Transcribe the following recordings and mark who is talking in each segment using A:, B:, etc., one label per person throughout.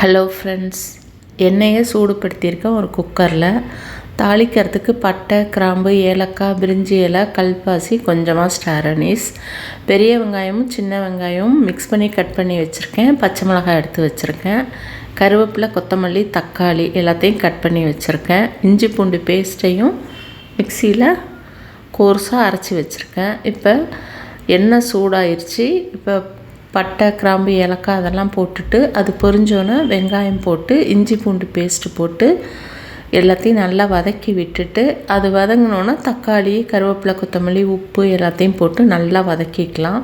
A: Hello friends எண்ணெயை சூடுபடுத்தியிருக்கேன் ஒரு குக்கரில் தாளிக்கிறதுக்கு பட்டை கிராம்பு ஏலக்காய் பிரிஞ்சி இலை கல்பாசி கொஞ்சமாக ஸ்டாரனிஸ் பெரிய வெங்காயமும் சின்ன வெங்காயமும் மிக்ஸ் பண்ணி கட் பண்ணி வச்சுருக்கேன். பச்சை மிளகாய் எடுத்து வச்சுருக்கேன். கருவேப்பிலை கொத்தமல்லி தக்காளி எல்லாத்தையும் கட் பண்ணி வச்சுருக்கேன். இஞ்சி பூண்டு பேஸ்ட்டையும் மிக்சியில் கோர்ஸாக அரைச்சி வச்சுருக்கேன். இப்போ எண்ணெய் சூடாயிருச்சு. இப்போ பட்டை கிராம்பு ஏலக்காய் அதெல்லாம் போட்டுட்டு அது பொரிஞ்சோன்னே வெங்காயம் போட்டு இஞ்சி பூண்டு பேஸ்ட்டு போட்டு எல்லாத்தையும் நல்லா வதக்கி விட்டுட்டு அது வதங்கினோன்னா தக்காளி கருவேப்பிலை கொத்தமல்லி உப்பு எல்லாத்தையும் போட்டு நல்லா வதக்கிக்கலாம்.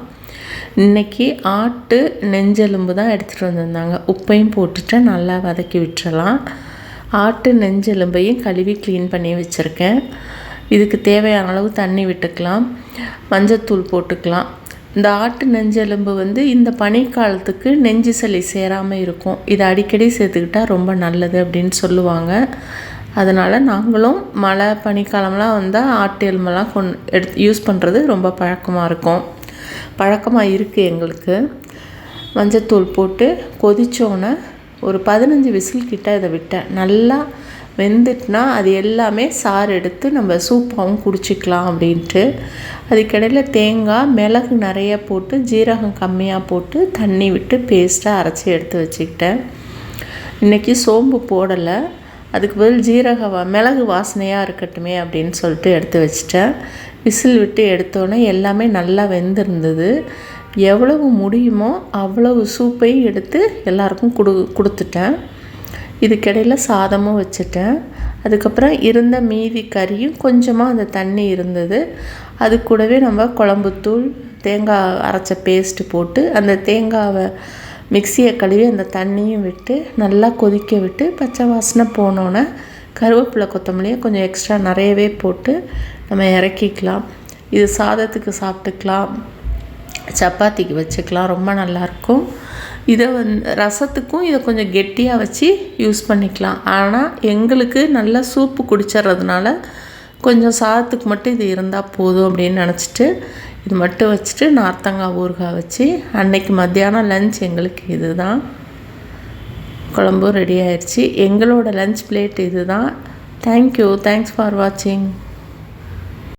A: இன்றைக்கி ஆட்டு நெஞ்செலும்பு தான் எடுத்துகிட்டு வந்திருந்தாங்க. உப்பையும் போட்டுட்டு நல்லா வதக்கி விட்டுறலாம். ஆட்டு நெஞ்செலும்பையும் கழுவி க்ளீன் பண்ணி வச்சுருக்கேன். இதுக்கு தேவையான அளவு தண்ணி விட்டுக்கலாம். மஞ்சத்தூள் போட்டுக்கலாம். இந்த ஆட்டு நெஞ்செலும்பு வந்து இந்த பனிக்காலத்துக்கு நெஞ்சு சளி சேராமல் இருக்கும். இதை அடிக்கடி சேர்த்துக்கிட்டால் ரொம்ப நல்லது அப்படின்னு சொல்லுவாங்க. அதனால் நாங்களும் மழை பனிக்காலம்லாம் வந்தால் ஆட்டு எலும்பெல்லாம் கொண் எடுத்து யூஸ் பண்ணுறது ரொம்ப பழக்கமாக இருக்கும். பழக்கமாக இருக்குது எங்களுக்கு. மஞ்சத்தூள் போட்டு கொதித்தோன்னே ஒரு பதினஞ்சு விசில் கிட்ட இதை விட்டேன். நல்லா வெந்துட்டுனா அது எல்லாமே சாறு எடுத்து நம்ம சூப்பாகவும் குடிச்சிக்கலாம் அப்படின்ட்டு. அதுக்கிடையில் தேங்காய் மிளகு நிறைய போட்டு ஜீரகம் கம்மியாக போட்டு தண்ணி விட்டு பேஸ்ட்டாக அரைச்சி எடுத்து வச்சுக்கிட்டேன். இன்றைக்கி சோம்பு போடலை. அதுக்கு பதில் ஜீரக வா மிளகு வாசனையாக இருக்கட்டுமே அப்படின்னு சொல்லிட்டு எடுத்து வச்சிட்டேன். விசில் விட்டு எடுத்தோன்னே எல்லாமே நல்லா வெந்திருந்தது. எவ்வளவு முடியுமோ அவ்வளவு சூப்பையும் எடுத்து எல்லாருக்கும் கொடு கொடுத்துட்டேன். இதுக்கிடையில் சாதமும் வச்சுட்டேன். அதுக்கப்புறம் இருந்த மீதி கறியும் கொஞ்சமாக அந்த தண்ணி இருந்தது. அது கூடவே நம்ம குழம்புத்தூள் தேங்காய் அரைச்ச பேஸ்ட்டு போட்டு அந்த தேங்காவை மிக்சியை கழுவி அந்த தண்ணியும் விட்டு நல்லா கொதிக்க விட்டு பச்சை வாசனை போனோன்னே கருவேப்பிலை கொத்தமல்லியை கொஞ்சம் எக்ஸ்ட்ரா நிறையவே போட்டு நம்ம இறக்கிக்கலாம். இது சாதத்துக்கு சாப்பிட்டுக்கலாம். சப்பாத்திக்கு வச்சுக்கலாம். ரொம்ப நல்லாயிருக்கும் இதை வந்து ரசத்துக்கும் இதை கொஞ்சம் கெட்டியாக வச்சு யூஸ் பண்ணிக்கலாம். ஆனால் எங்களுக்கு நல்லா சூப்பு குடிச்சிட்றதுனால கொஞ்சம் சாதத்துக்கு மட்டும் இது இருந்தால் போதும் அப்படின்னு நினச்சிட்டு இது மட்டும் வச்சுட்டு நார்த்தங்காய் ஊறுகாய் வச்சு அன்னைக்கு மத்தியானம் லஞ்ச் எங்களுக்கு இது தான் குழம்பும் ரெடி ஆயிடுச்சு எங்களோட லஞ்ச் பிளேட் இது தான் தேங்க்யூ தேங்க்ஸ் ஃபார் வாட்சிங்